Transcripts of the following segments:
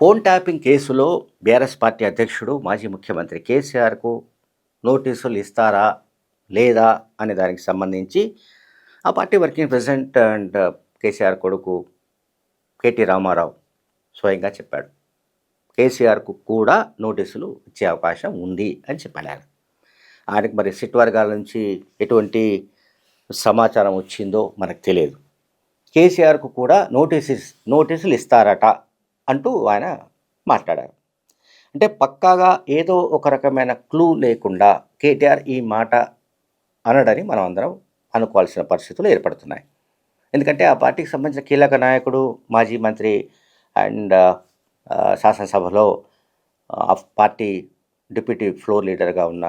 Phone tapping కేసులో BRS party అధ్యక్షుడు మాజీ ముఖ్యమంత్రి కేసీఆర్కు నోటీసులు ఇస్తారా లేదా అనే దానికి సంబంధించి ఆ party working president and KCR కొడుకు కేటీ రామారావు స్వయంగా చెప్పాడు. కేసీఆర్కు కూడా నోటీసులు ఇచ్చే అవకాశం ఉంది అని చెప్పాడు ఆయన ఆయనకు మరి సిట్ వర్గాల నుంచి ఎటువంటి సమాచారం వచ్చిందో మనకు తెలియదు. కేసీఆర్కు కూడా నోటీసెస్ నోటీసులు ఇస్తారట అంటూ ఆయన మాట్లాడారు. అంటే పక్కాగా ఏదో ఒక రకమైన క్లూ లేకుండా కేటీఆర్ ఈ మాట అనడని మనం అందరం అనుకోవాల్సిన పరిస్థితులు ఏర్పడుతున్నాయి. ఎందుకంటే ఆ పార్టీకి సంబంధించిన కీలక నాయకుడు మాజీ మంత్రి అండ్ శాసనసభలో ఆ పార్టీ డిప్యూటీ ఫ్లోర్ లీడర్గా ఉన్న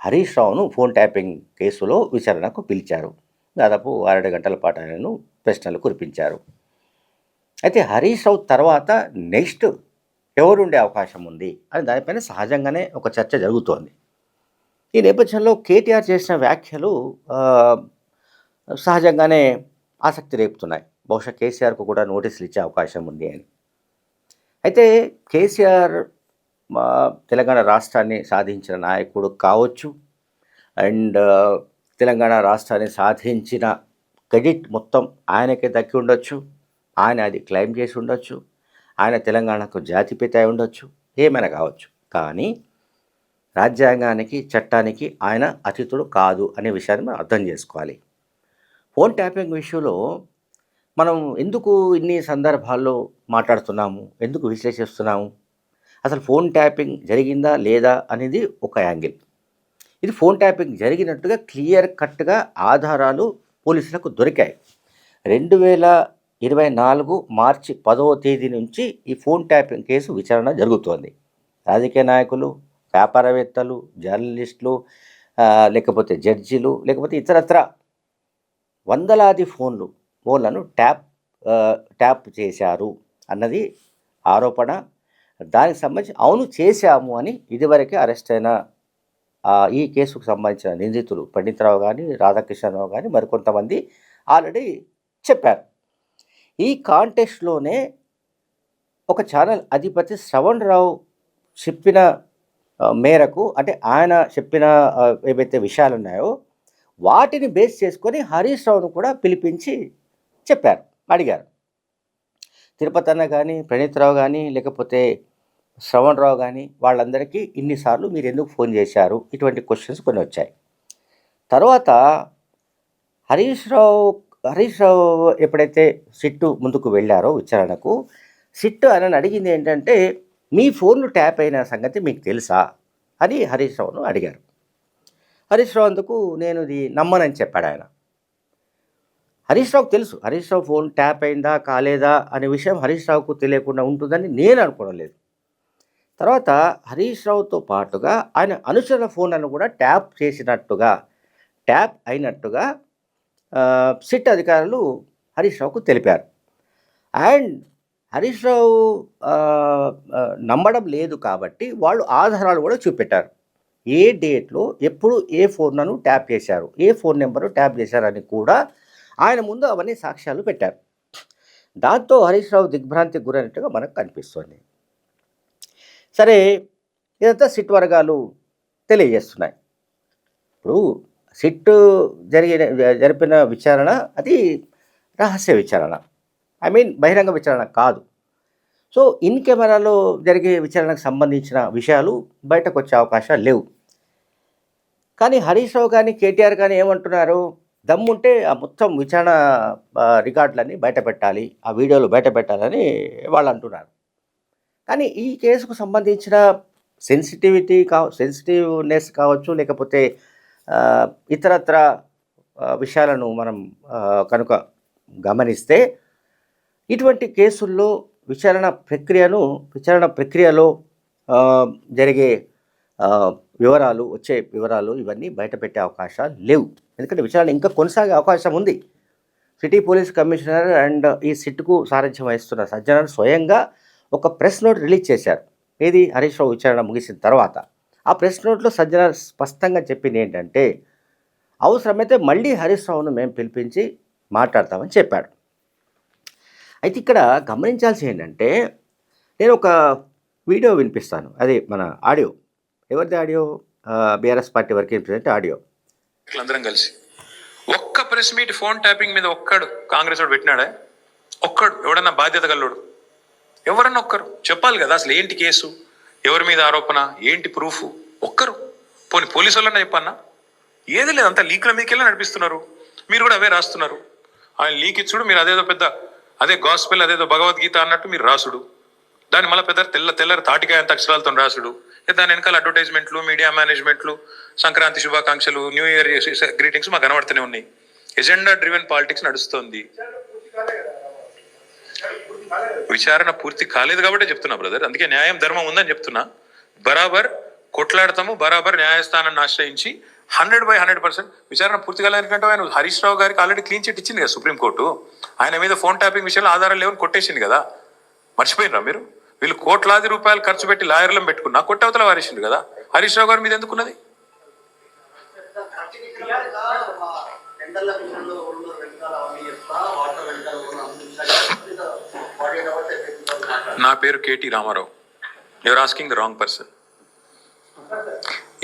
హరీష్ రావును ఫోన్ ట్యాపింగ్ కేసులో విచారణకు పిలిచారు. దాదాపు ఆరేడు గంటల పాటు ఆయనను ప్రశ్నలు కురిపించారు. అయితే హరీష్ రావు తర్వాత నెక్స్ట్ ఎవరుండే అవకాశం ఉంది అని దానిపైన సహజంగానే ఒక చర్చ జరుగుతోంది. ఈ నేపథ్యంలో కేటీఆర్ చేసిన వ్యాఖ్యలు సహజంగానే ఆసక్తి రేపుతున్నాయి. బహుశా కేసీఆర్కు కూడా నోటీసులు ఇచ్చే అవకాశం ఉంది అని. అయితే కేసీఆర్ మా తెలంగాణ రాష్ట్రాన్ని సాధించిన నాయకుడు కావచ్చు అండ్ తెలంగాణ రాష్ట్రాన్ని సాధించిన క్రెడిట్ మొత్తం ఆయనకే దక్కి ఉండొచ్చు. ఆయన అది క్లెయిమ్ చేసి ఉండొచ్చు. ఆయన తెలంగాణకు జాతిపిత అయి ఉండొచ్చు. ఏమైనా కావచ్చు. కానీ రాజ్యాంగానికి చట్టానికి ఆయన అతిథుడు కాదు అనే విషయాన్ని మనం అర్థం చేసుకోవాలి. ఫోన్ ట్యాపింగ్ విషయంలో మనం ఎందుకు ఇన్ని సందర్భాల్లో మాట్లాడుతున్నాము? ఎందుకు విశ్లేషిస్తున్నాము? అసలు ఫోన్ ట్యాపింగ్ జరిగిందా లేదా అనేది ఒక యాంగిల్. ఇది ఫోన్ ట్యాపింగ్ జరిగినట్టుగా క్లియర్ కట్గా ఆధారాలు పోలీసులకు దొరికాయి. రెండు వేల ఇరవై నాలుగు మార్చి పదవ తేదీ నుంచి ఈ ఫోన్ ట్యాపింగ్ కేసు విచారణ జరుగుతోంది. రాజకీయ నాయకులు వ్యాపారవేత్తలు జర్నలిస్టులు లేకపోతే జడ్జీలు లేకపోతే ఇతరత్ర వందలాది ఫోన్లు ఫోన్లను ట్యాప్ ట్యాప్ చేశారు అన్నది ఆరోపణ. దానికి సంబంధించి అవును చేశాము అని ఇదివరకే అరెస్ట్ అయిన ఈ కేసుకు సంబంధించిన నిందితులు పండితరావు కానీ రాధాకృష్ణరావు కానీ మరికొంతమంది ఆల్రెడీ చెప్పారు. ఈ కాంటెస్ట్లోనే ఒక ఛానల్ అధిపతి శ్రవణ్ రావు చెప్పిన మేరకు అంటే ఆయన చెప్పిన ఏవైతే విషయాలు ఉన్నాయో వాటిని బేస్ చేసుకొని హరీష్ రావును కూడా పిలిపించి చెప్పారు అడిగారు. తిరుపతి అన్న కానీ ప్రణీత్ రావు కానీ లేకపోతే శ్రవణ్ రావు కానీ వాళ్ళందరికీ ఇన్నిసార్లు మీరు ఎందుకు ఫోన్ చేశారు? ఇటువంటి క్వశ్చన్స్ కొన్ని వచ్చాయి. తర్వాత హరీష్ రావు హరీష్ రావు ఎప్పుడైతే సిట్టు ముందుకు వెళ్ళారో విచారణకు సిట్టు ఆయన అడిగింది ఏంటంటే మీ ఫోన్లు ట్యాప్ అయిన సంగతి మీకు తెలుసా? అని హరీష్ రావును అడిగారు. హరీష్ రావు అందుకు నేను ఇది నమ్మనని చెప్పాడు ఆయన. హరీష్ రావుకు తెలుసు హరీష్ రావు ఫోన్ ట్యాప్ అయిందా కాలేదా? అనే విషయం హరీష్ రావుకు తెలియకుండా ఉంటుందని నేను అనుకోవడం లేదు. తర్వాత హరీష్ రావుతో పాటుగా ఆయన అనుచరుల ఫోన్లను కూడా ట్యాప్ చేసినట్టుగా ట్యాప్ అయినట్టుగా సిట్ అధికారులు హరీష్ రావుకు తెలిపారు. అండ్ హరీష్ రావు నమ్మడం లేదు కాబట్టి వాళ్ళు ఆధారాలు కూడా చూపెట్టారు. ఏ డేట్లో ఎప్పుడు ఏ ఫోన్లను ట్యాప్ చేశారు ఏ ఫోన్ నెంబరు ట్యాప్ చేశారని కూడా ఆయన ముందు అవన్నీ సాక్ష్యాలు పెట్టారు. దాంతో హరీష్ రావు దిగ్భ్రాంతికి గురైనట్టుగా మనకు కనిపిస్తుంది. సరే ఇదంతా సిట్ వర్గాలు తెలియజేస్తున్నాయి. ఇప్పుడు సిట్ జరిగిన జరిపిన విచారణ అది రహస్య విచారణ. ఐ మీన్ బహిరంగ విచారణ కాదు. సో ఇన్ కెమెరాలో జరిగే విచారణకు సంబంధించిన విషయాలు బయటకు వచ్చే అవకాశాలు లేవు. కానీ హరీష్ రావు కానీ కేటీఆర్ కానీ ఏమంటున్నారు దమ్ముంటే ఆ మొత్తం విచారణ రికార్డులన్నీ బయట పెట్టాలి ఆ వీడియోలు బయట పెట్టాలని వాళ్ళు అంటున్నారు కానీ ఈ కేసుకు సంబంధించిన సెన్సిటివిటీ కా సెన్సిటివ్నెస్ కావచ్చు లేకపోతే ఇతరత్ర విషయాలను మనం కనుక గమనిస్తే ఇటువంటి కేసుల్లో విచారణ ప్రక్రియను విచారణ ప్రక్రియలో జరిగే వివరాలు వచ్చే వివరాలు ఇవన్నీ బయటపెట్టే అవకాశాలు లేవు. ఎందుకంటే విచారణ ఇంకా కొనసాగే అవకాశం ఉంది. సిటీ పోలీస్ కమిషనర్ అండ్ ఈ సిట్కు సారథ్యం వహిస్తున్న సజ్జనర్ స్వయంగా ఒక ప్రెస్ నోట్ రిలీజ్ చేశారు. ఏది? హరీష్ రావు విచారణ ముగిసిన తర్వాత. ఆ ప్రెస్ నోట్లో సజ్జన స్పష్టంగా చెప్పింది ఏంటంటే అవసరమైతే మళ్ళీ హరీష్ రావును మేము పిలిపించి మాట్లాడతామని చెప్పాడు. అయితే ఇక్కడ గమనించాల్సి ఏంటంటే నేను ఒక వీడియో వినిపిస్తాను. అది మన ఆడియో. ఎవరిది ఆడియో? బీఆర్ఎస్ పార్టీ వరకు వినిపిస్తే ఆడియో. అందరం కలిసి. ఒక్క ప్రెస్ మీట్ ఫోన్ ట్యాపింగ్ మీద ఒక్కడు కాంగ్రెస్ వాడు పెట్టినాడే? ఒక్కడు. ఎవడన్నా బాధ్యత గల్లుడు. ఎవరన్నా ఒక్కరు. చెప్పాలి కదా అసలు ఏంటి కేసు? ఎవరి మీద ఆరోపణ? ఏంటి ప్రూఫ్ ఒక్కరు. పోనీ పోలీసు వాళ్ళన్నా చెప్పన్నా? ఏది లేదు అంతా లీక్ల మీదకి వెళ్ళి నడిపిస్తున్నారు. మీరు కూడా అవే రాస్తున్నారు. ఆయన లీక్ ఇచ్చుడు మీరు అదేదో పెద్ద అదే గాస్పెల్ అదేదో భగవద్గీత అన్నట్టు మీరు రాసుడు. దాన్ని మళ్ళీ పెద్ద తెల్ల తెల్లరి తాటికాయ అంత అక్షరాలతో రాసుడు దాని వెనకాల అడ్వర్టైజ్మెంట్లు మీడియా మేనేజ్మెంట్లు సంక్రాంతి శుభాకాంక్షలు న్యూ ఇయర్ గ్రీటింగ్స్ మాకు కనబడుతూనే ఉన్నాయి. ఎజెండా డ్రివెన్ పాలిటిక్స్ నడుస్తోంది. విచారణ పూర్తి కాలేదు కాబట్టి చెప్తున్నా బ్రదర్. అందుకే న్యాయం ధర్మం ఉందని చెప్తున్నా. బరాబర్ కొట్లాడతాము బరాబర్ న్యాయస్థానాన్ని ఆశ్రయించి హండ్రెడ్ బై హండ్రెడ్ పర్సెంట్ విచారణ పూర్తి కాలేదంటే ఆయన హరీష్ రావు గారికి ఆల్రెడీ క్లీన్ చిట్ ఇచ్చింది కదా సుప్రీంకోర్టు ఆయన మీద ఫోన్ ట్యాపింగ్ విషయంలో ఆధారాలు లేవని కొట్టేసింది కదా. మర్చిపోయినరా మీరు? వీళ్ళు కోట్లాది రూపాయలు ఖర్చు పెట్టి లాయర్లను పెట్టుకున్నా కొట్టవతల వారేసింది కదా. హరీష్ రావు గారి మీద ఎందుకున్నది టెండర్ల విషయంలో ఉన్న వెనకాల అవన్నీ చెప్తా వాటర్ వెనకాల ఉన్న అన్ని విషయాలు ఫార్టీ ఎయిట్ అవర్స్ అయిపోయింది నా పేరు K T Ramarao. Your asking the wrong person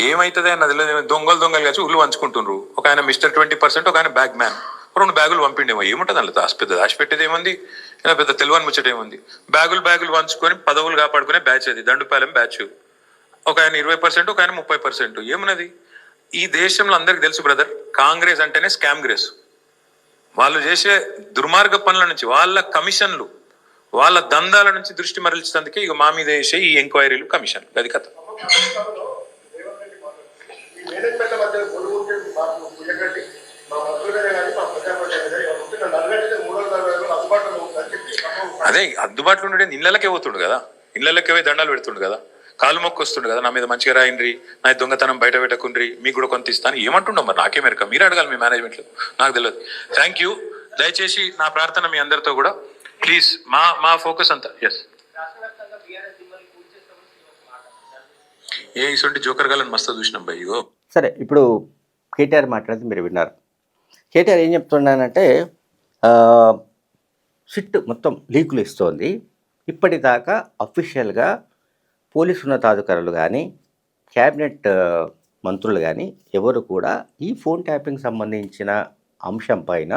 ఏమైతుంది అన్నది దొంగలు దొంగలు కలిసి ఉల్లు పంచుకుంటుండ్రు ఒక ఆయన మిస్టర్ ట్వంటీ పర్సెంట్ ఒక ఆయన బ్యాగ్ మ్యాన్. రెండు బ్యాగులు పంపిండేమో. ఏముంటుంది అందులో? దాచి పెద్ద దాచి పెట్టేది ఏముంది ఏదో పెద్ద తెలివని ముచ్చట ఏముంది బ్యాగులు బ్యాగులు పంచుకొని పదవులు కాపాడుకునే బ్యాచ్ అది. దండుపాలెం బ్యాచ్. ఒక ఆయన ఇరవై పర్సెంట్ ఒక ఆయన ముప్పై పర్సెంట్. ఏమున్నది? ఈ దేశంలో అందరికి తెలుసు బ్రదర్ కాంగ్రెస్ అంటేనే స్కామ్ గ్రేస్. వాళ్ళు చేసే దుర్మార్గ పనుల నుంచి వాళ్ళ కమిషన్లు వాళ్ళ దందాల నుంచి దృష్టి మరల్చినందుకే ఇక మా మీద వేసే ఈ ఎంక్వైరీలు కమిషన్. అది కథ. అదే అందుబాటులో ఉండే ఇళ్ళకే పోతుండు కదా? ఇళ్ళకే పోయి దండాలు పెడుతుండు కదా? కాలు మొక్కు వస్తుండు కదా? నా మీద మంచిగా రాయండి నా దొంగతనం బయట పెట్టకుండ్రి మీకు కూడా కొంత ఇస్తాను ఏమంటుండో మరి నాకే మెరక. మీరు అడగాలి మీ మేనేజ్మెంట్లో నాకు తెలియదు థ్యాంక్ యూ దయచేసి నా ప్రార్థన మీ అందరితో కూడా ప్లీజ్ మా మా ఫోకస్ అంతా ఎస్ ఏ ఇటువంటి జోకర్ గాలని మస్తు చూసినాం భయ్ సరే ఇప్పుడు కేటీఆర్ మాట్లాడితే మీరు విన్నారు. కేటీఆర్ ఏం చెప్తున్నానంటే సిట్ మొత్తం లీకులు ఇస్తోంది. ఇప్పటిదాకా అఫీషియల్గా పోలీసు ఉన్నతాధికారులు కానీ క్యాబినెట్ మంత్రులు కానీ ఎవరు కూడా ఈ ఫోన్ ట్యాపింగ్ సంబంధించిన అంశం పైన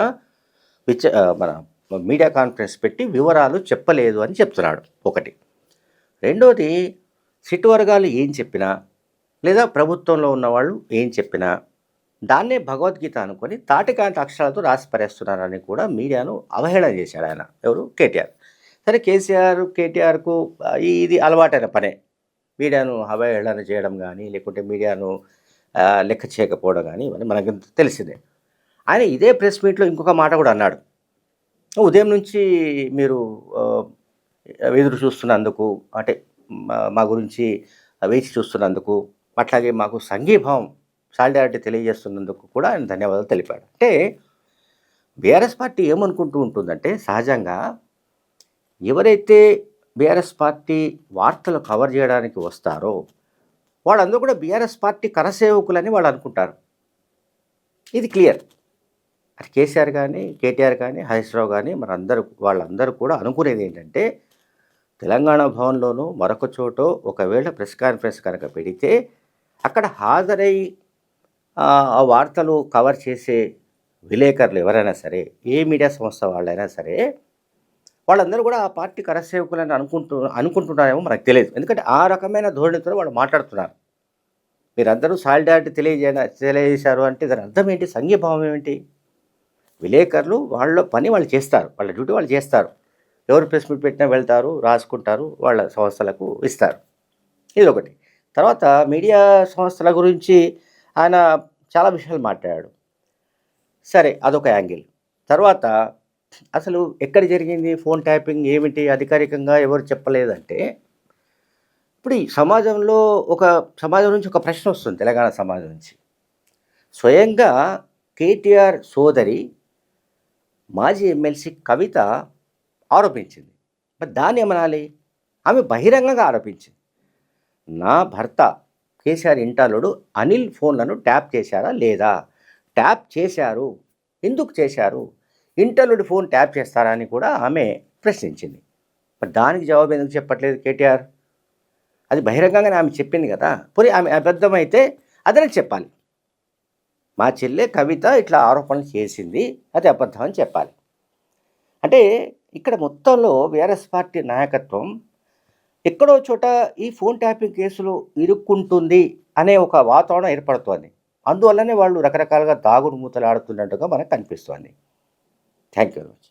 విచ మన మీడియా కాన్ఫరెన్స్ పెట్టి వివరాలు చెప్పలేదు అని చెప్తున్నాడు. ఒకటి. రెండోది సిట్ వర్గాలు ఏం చెప్పినా లేదా ప్రభుత్వంలో ఉన్నవాళ్ళు ఏం చెప్పినా దాన్నే భగవద్గీత అనుకొని తాటికాంత అక్షరాలతో రాసి పరేస్తున్నారని కూడా మీడియాను అవహేళన చేశాడు ఆయన. ఎవరు? కేటీఆర్. సరే కేసీఆర్ కేటీఆర్కు ఇది అలవాటైన పనే. మీడియాను అవహేళన చేయడం కానీ లేకుంటే మీడియాను లెక్క చేయకపోవడం కానీ ఇవన్నీ మనకి తెలిసిందే. ఆయన ఇదే ప్రెస్ మీట్లో ఇంకొక మాట కూడా అన్నాడు. ఉదయం నుంచి మీరు ఎదురు చూస్తున్నందుకు అంటే మా- మా గురించి వేచి చూస్తున్నందుకు అట్లాగే మాకు సంఘీభావం సాలిడారిటీ తెలియజేస్తున్నందుకు కూడా ఆయన ధన్యవాదాలు తెలిపాడు. అంటే బీఆర్ఎస్ పార్టీ ఏమనుకుంటూ ఉంటుందంటే సహజంగా ఎవరైతే బీఆర్ఎస్ పార్టీ వార్తలు కవర్ చేయడానికి వస్తారో వాళ్ళందరూ కూడా బీఆర్ఎస్ పార్టీ కరసేవకులని వాళ్ళు అనుకుంటారు. ఇది క్లియర్. అది కేసీఆర్ కానీ కేటీఆర్ కానీ హరీష్ రావు కానీ మనందరూ వాళ్ళందరూ కూడా అనుకునేది ఏంటంటే తెలంగాణ భవన్లోనూ మరొక చోట ఒకవేళ ప్రెస్ కాన్ఫరెన్స్ కనుక పెడితే అక్కడ హాజరై ఆ వార్తలు కవర్ చేసే విలేకరులు ఎవరైనా సరే ఏ మీడియా సంస్థ వాళ్ళైనా సరే వాళ్ళందరూ కూడా ఆ పార్టీ కరసేవకులని అనుకుంటు అనుకుంటున్నారేమో మనకు తెలియదు. ఎందుకంటే ఆ రకమైన ధోరణితో వాళ్ళు మాట్లాడుతున్నారు. మీరందరూ సాలిడారిటీ తెలియజేయ తెలియజేశారు అంటే దాని అర్థం ఏంటి? సంఘీభావం ఏమిటి? విలేకరులు వాళ్ళ పని వాళ్ళు చేస్తారు. వాళ్ళ డ్యూటీ వాళ్ళు చేస్తారు. ఎవరు ప్రెస్ మీట్ పెట్టినా వెళ్తారు రాసుకుంటారు వాళ్ళ సంస్థలకు ఇస్తారు. ఇది ఒకటి తర్వాత మీడియా సంస్థల గురించి ఆయన చాలా విషయాలు మాట్లాడాడు. సరే అదొక యాంగిల్. తర్వాత అసలు ఎక్కడ జరిగింది? ఫోన్ ట్యాపింగ్ ఏమిటి? అధికారికంగా ఎవరు చెప్పలేదంటే ఇప్పుడు ఈ సమాజంలో ఒక సమాజం నుంచి ఒక ప్రశ్న వస్తుంది తెలంగాణ సమాజం నుంచి. స్వయంగా కేటీఆర్ సోదరి మాజీ ఎమ్మెల్సీ కవిత ఆరోపించింది. మరి దాన్ని ఏమనాలి? ఆమె బహిరంగంగా ఆరోపించింది. నా భర్త కేసీఆర్ ఇంటాలుడు అనిల్ ఫోన్లను ట్యాప్ చేశారా లేదా? ట్యాప్ చేశారు. ఎందుకు చేశారు? ఇంటర్లుడి ఫోన్ ట్యాప్ చేస్తారా అని కూడా ఆమె ప్రశ్నించింది. మరి దానికి జవాబు ఎందుకు చెప్పట్లేదు కేటీఆర్? అది బహిరంగంగానే ఆమె చెప్పింది కదా. పోనీ ఆమె అబద్ధమైతే అదనే చెప్పాలి. మా చెల్లె కవిత ఇట్లా ఆరోపణలు చేసింది అది అబద్ధం అని చెప్పాలి. అంటే ఇక్కడ మొత్తంలో వీఆర్ఎస్ పార్టీ నాయకత్వం ఎక్కడో చోట ఈ ఫోన్ ట్యాపింగ్ కేసులు ఇరుక్కుంటుంది అనే ఒక వాతావరణం ఏర్పడుతోంది. అందువల్లనే వాళ్ళు రకరకాలుగా దాగుడు మూతలు ఆడుతున్నట్టుగా మనకు కనిపిస్తోంది. Thank you very much